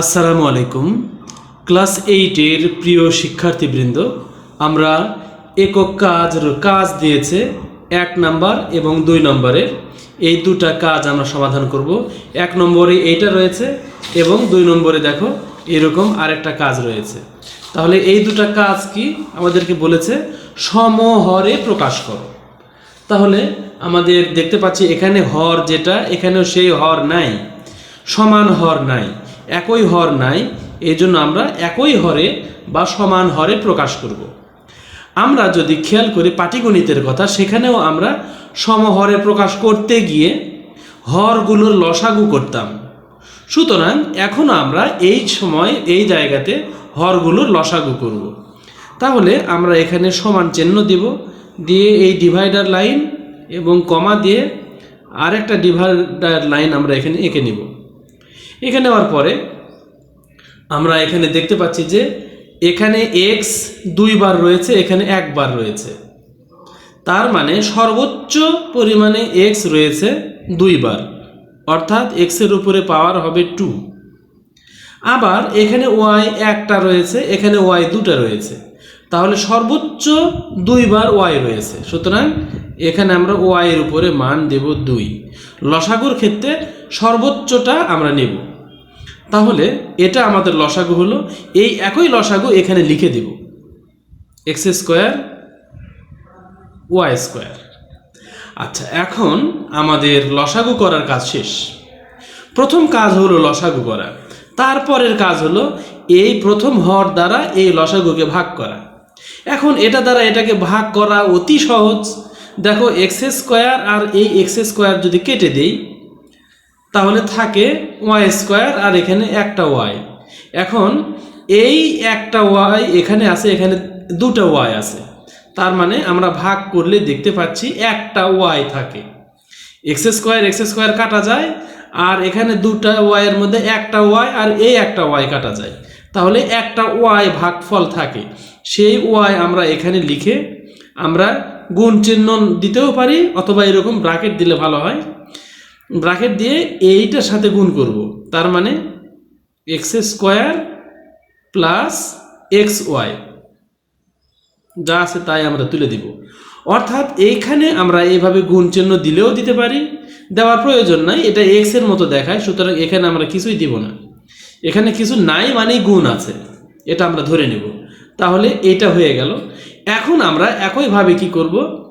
আসসালামু আলাইকুম। ক্লাস এইটের প্রিয় শিক্ষার্থীবৃন্দ, আমরা একক কাজ কাজ দিয়েছে এক নাম্বার এবং দুই নম্বরের। এই দুটা কাজ আমরা সমাধান করব। এক নম্বরে এইটা রয়েছে এবং দুই নম্বরে দেখো এরকম আরেকটা কাজ রয়েছে। তাহলে এই দুটা কাজ কি আমাদেরকে বলেছে? সমহরে প্রকাশ করো। তাহলে আমাদের দেখতে পাচ্ছি এখানে হর যেটা, এখানেও সেই হর নাই, সমান হর নাই। একই হর নাই এই জন্য আমরা একই হরে বা সমান হরে প্রকাশ করব। আমরা যদি খেয়াল করি পাটিগণিতের কথা, সেখানেও আমরা সমহরে প্রকাশ করতে গিয়ে হরগুলোর লসাগু করতাম সুতরাং এখন আমরা এই সময়, এই জায়গাতে হরগুলোর লসাগু করব। তাহলে আমরা এখানে সমান চিহ্ন দিব, দিয়ে এই ডিভাইডার লাইন এবং কমা দিয়ে আরেকটা ডিভাইডার লাইন আমরা এখানে এঁকে নিব এখানে নেওয়ার পরে আমরা এখানে দেখতে পাচ্ছি যে এখানে এক্স দুইবার রয়েছে, এখানে একবার রয়েছে। তার মানে সর্বোচ্চ পরিমাণে এক্স রয়েছে দুইবার অর্থাৎ এক্সের উপরে পাওয়ার হবে টু আবার এখানে ওয়াই একটা রয়েছে, এখানে ওয়াই দুটা রয়েছে। তাহলে সর্বোচ্চ দুইবার ওয়াই রয়েছে। সুতরাং এখানে আমরা ওয়াই এর উপরে মান দেব দুই। লসাগুর ক্ষেত্রে সর্বোচ্চটা আমরা নেব। তাহলে এটা আমাদের লসাগু হলো, এই একই লসাগু এখানে লিখে দেব। এক্স স্কোয়ার ওয়াই স্কোয়ার আচ্ছা এখন আমাদের লসাগু করার কাজ শেষ। প্রথম কাজ হলো লসাগু করা, তারপরের কাজ হলো এই প্রথম হর দ্বারা এই লসাগুকে ভাগ করা। এখন এটা দ্বারা এটাকে ভাগ করা অতি সহজ। দেখো এক্স স্কোয়ার আর এই এক্স স্কোয়ার যদি কেটে দেই তাহলে থাকে ওয়াই স্কোয়ার আর এখানে একটা ওয়াই এখন এই একটা ওয়াই এখানে আছে, এখানে দুটা ওয়াই আছে। তার মানে আমরা ভাগ করলে দেখতে পাচ্ছি একটা ওয়াই থাকে। এক্স স্কোয়ার এক্স স্কোয়ার কাটা যায়, আর এখানে দুটা ওয়াইয়ের মধ্যে একটা ওয়াই আর এই একটা ওয়াই কাটা যায়। তাহলে একটা ওয়াই ভাগফল থাকে। সেই ওয়াই আমরা এখানে লিখে আমরা গুণ চিহ্ন দিতেও পারি, অথবা এরকম ব্রাকেট দিলে ভালো হয়। ব্রাকেট দিয়ে এইটার সাথে গুণ করব। তার মানে x square plus x y যা আছে তাই আমরা তুলে দিব। অর্থাৎ এইখানে আমরা এইভাবে গুণ চিহ্ন দিলেও দিতে পারি। দেওয়ার প্রয়োজন নাই, এটা এক্সের মতো দেখায়, সুতরাং এখানে আমরা কিছুই দিব না। এখানে কিছু নাই মানেই গুণ আছে। এটা আমরা ধরে নেব। তাহলে এটা হয়ে গেল। এখন আমরা একইভাবে কি করব?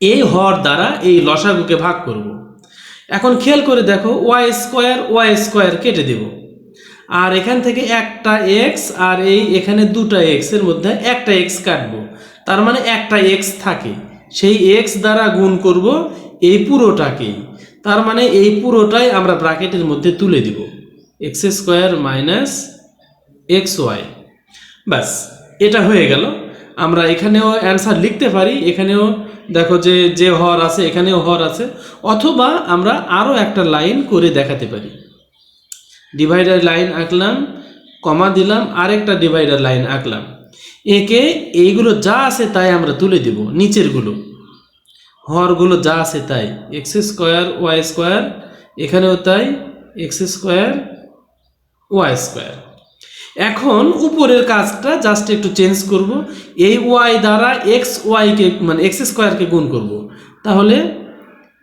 এই হর দ্বারা এই লসাগুকে ভাগ করব। এখন খেয়াল করে দেখো ওয়াই স্কোয়ার ওয়াই স্কোয়ার কেটে দেব। আর এখান থেকে একটা এক্স আর এই এখানে দুটা এক্সের মধ্যে একটা এক্স কাটবো। তার মানে একটা এক্স থাকে। সেই এক্স দ্বারা গুণ করব এই পুরোটাকেই। তার মানে এই পুরোটাই আমরা ব্র্যাকেটের মধ্যে তুলে দিব। X square minus x y ব্যাস, এটা হয়ে গেল। আমরা এখানেও অ্যান্সার লিখতে পারি, এখানেও দেখো যে যে হর আছে, এখানেও হর আছে, অথবা আমরা আরও একটা লাইন করে দেখাতে পারি। ডিভাইডার লাইন আঁকলাম কমা দিলাম, আরেকটা ডিভাইডার লাইন আঁকলাম। একে এইগুলো যা আছে তাই আমরা তুলে দিব, নিচেরগুলো। হরগুলো যা আছে তাই এক্স স্কোয়ার ওয়াই স্কোয়ার এখানেও তাই এক্স স্কোয়ার ওয়াই স্কোয়ার এখন উপরের কাজটা জাস্ট একটু চেঞ্জ করব। এই ওয়াই দ্বারা এক্স ওয়াইকে মানে এক্স স্কোয়ারকে গুণ করব। তাহলে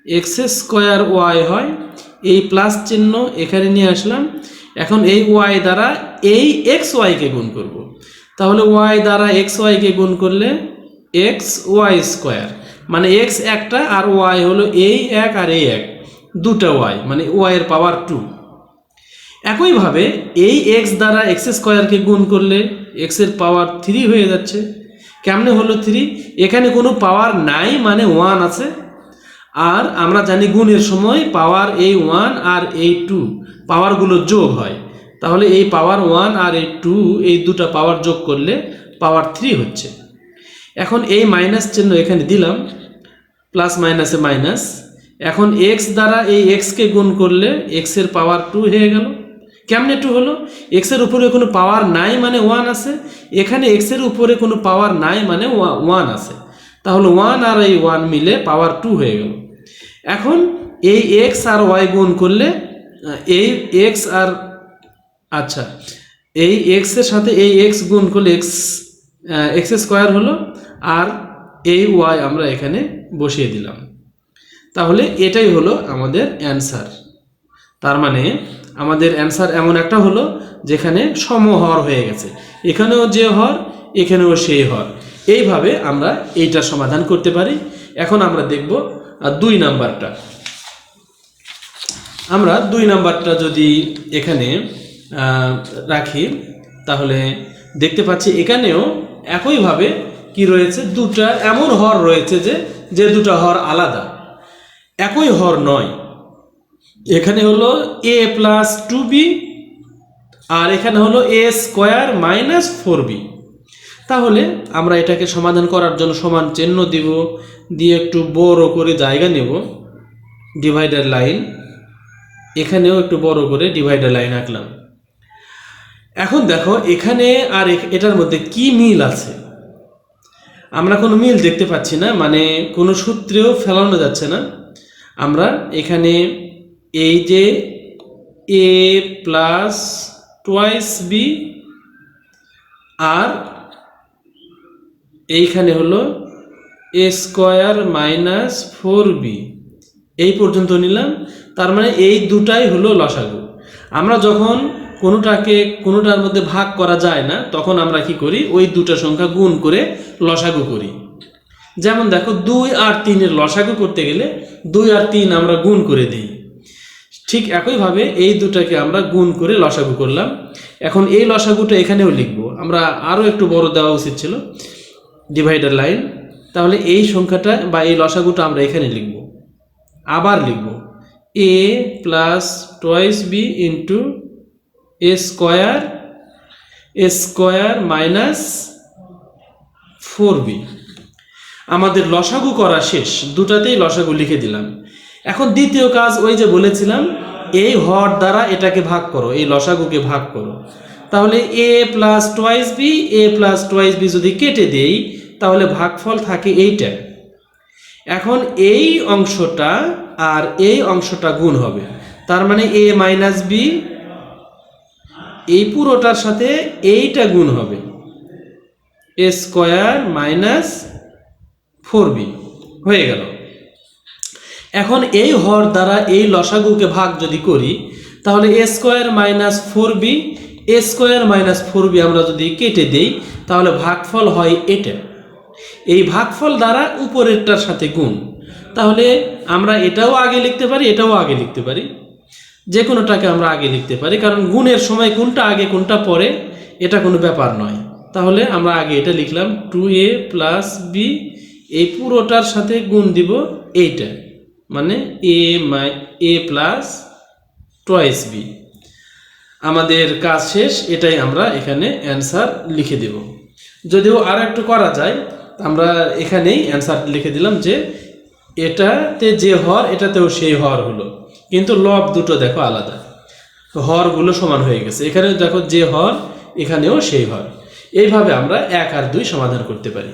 এক্স স্কোয়ার ওয়াই হয়, এই প্লাস চিহ্ন এখানে নিয়ে আসলাম। এখন এই ওয়াই দ্বারা এই এক্স ওয়াইকে গুণ করব। তাহলে ওয়াই দ্বারা এক্স ওয়াইকে গুণ করলে এক্স ওয়াই স্কোয়ার মানে এক্স একটা আর ওয়াই হলো এই এক আর এই এক। দুটা ওয়াই মানে ওয়াইয়ের পাওয়ার টু একইভাবে এই এক্স দ্বারা এক্স স্কোয়ারকে গুণ করলে এক্সের পাওয়ার থ্রি হয়ে যাচ্ছে। কেমনে হলো থ্রি এখানে কোনো পাওয়ার নাই মানে ওয়ান আছে। আর আমরা জানি গুণের সময় পাওয়ার এই ওয়ান আর এই টু পাওয়ারগুলো যোগ হয়। তাহলে এই পাওয়ার ওয়ান আর এই টু এই দুটা পাওয়ার যোগ করলে পাওয়ার থ্রি হচ্ছে। এখন এই মাইনাস চিহ্ন এখানে দিলাম প্লাস মাইনাসে মাইনাস এখন এক্স দ্বারা এই এক্সকে গুণ করলে এক্সের পাওয়ার টু হয়ে গেল। কেমনে টু হলো? এক্সের উপরে কোনো পাওয়ার নাই মানে ওয়ান আছে, এখানে এক্সের উপরে কোনো পাওয়ার নাই মানে ওয়ান আছে। তাহলে ওয়ান আর এই ওয়ান মিলে পাওয়ার টু হয়ে গেল। এখন এই এক্স আর ওয়াই গুণ করলে, এই এক্স আর আচ্ছা এই এক্সের সাথে এই এক্স গুণ করলে এক্স এক্স স্কোয়ার হলো, আর এই ওয়াই আমরা এখানে বসিয়ে দিলাম। তাহলে এটাই হলো আমাদের অ্যান্সার তার মানে আমাদের অ্যান্সার এমন একটা হলো যেখানে সমহর হয়ে গেছে। এখানেও যে হর, এখানেও সেই হর। এইভাবে আমরা এইটার সমাধান করতে পারি। এখন আমরা দেখব দুই নাম্বারটা। আমরা দুই নাম্বারটা যদি এখানে রাখি, তাহলে দেখতে পাচ্ছি এখানেও একইভাবে কি রয়েছে? দুটা এমন হর রয়েছে যে যে দুটা হর আলাদা। একই হর নয়। এখানে হলো এ প্লাস টু বি আর এখানে হলো a square minus four b তাহলে আমরা এটাকে সমাধান করার জন্য সমান চিহ্ন দিব, দিয়ে একটু বড় করে জায়গা নেব ডিভাইডার লাইন এখানেও একটু বড় করে ডিভাইডার লাইন আঁকলাম। এখন দেখো, এখানে আর এটার মধ্যে কি মিল আছে? আমরা কোনো মিল দেখতে পাচ্ছি না মানে কোনো সূত্রেও ফেলানো যাচ্ছে না। আমরা এখানে এই যে এ প্লাস টোয়াইস বি আর এইখানে হলো a square minus four b এই পর্যন্ত নিলাম। তার মানে এই দুটাই হলো লসাগু। আমরা যখন কোনোটাকে কোনোটার মধ্যে ভাগ করা যায় না, তখন আমরা কি করি? ওই দুটা সংখ্যা গুণ করে লসাগু করি। যেমন দেখো, দুই আর তিনের লসাগু করতে গেলে দুই আর তিন আমরা গুণ করে দিই। ঠিক একইভাবে এই দুটাকে আমরা গুণ করে লসাগু করলাম। এখন এই লসাগুটা এখানেও লিখব। আমরা আরও একটু বড় দেওয়া উচিত ছিল ডিভাইডার লাইন তাহলে এই সংখ্যাটা বা এই লসাগুটা আমরা এখানে লিখব। আবার লিখব a plus twice b into a square a square minus four b আমাদের লসাগু করা শেষ। দুটাতেই লসাগু লিখে দিলাম। এখন দ্বিতীয় কাজ ওই যে বলেছিলাম, এই হর দ্বারা এটাকে ভাগ করো, এই লসাগুকে ভাগ করো। তাহলে a plus twice b a plus twice b যদি কেটে দেই, তাহলে ভাগফল থাকে এইটা। এখন এই অংশটা আর এই অংশটা গুণ হবে। তার মানে এ মাইনাস বি এই পুরোটার সাথে এইটা গুণ হবে। A square minus four b হয়ে গেল। এখন এই হর দ্বারা এই লসাগুকে ভাগ যদি করি, তাহলে a square minus four b a square minus four b আমরা যদি কেটে দেই, তাহলে ভাগফল হয় এটা এই ভাগফল দ্বারা উপরেরটার সাথে গুণ। তাহলে আমরা এটাও আগে লিখতে পারি, এটাও আগে লিখতে পারি। যে কোনোটাকে আমরা আগে লিখতে পারি, কারণ গুণের সময় কোনটা আগে, কোনটা পরে, এটা কোনো ব্যাপার নয়। তাহলে আমরা আগে এটা লিখলাম টু এ প্লাস বি এই পুরোটার সাথে গুণ দিব এইটা মানে a my a plus twice b আমাদের কাজ শেষ, এটাই আমরা এখানে অ্যান্সার লিখে দেব। যদিও আর একটু করা যায়, আমরা এখানেই অ্যান্সার লিখে দিলাম যে এটাতে যে হর, এটাতেও সেই হর হলো কিন্তু লব দুটো দেখো আলাদা। হরগুলো সমান হয়ে গেছে। এখানে দেখো যে হর, এখানেও সেই হর। এইভাবে আমরা এক আর দুই সমাধান করতে পারি।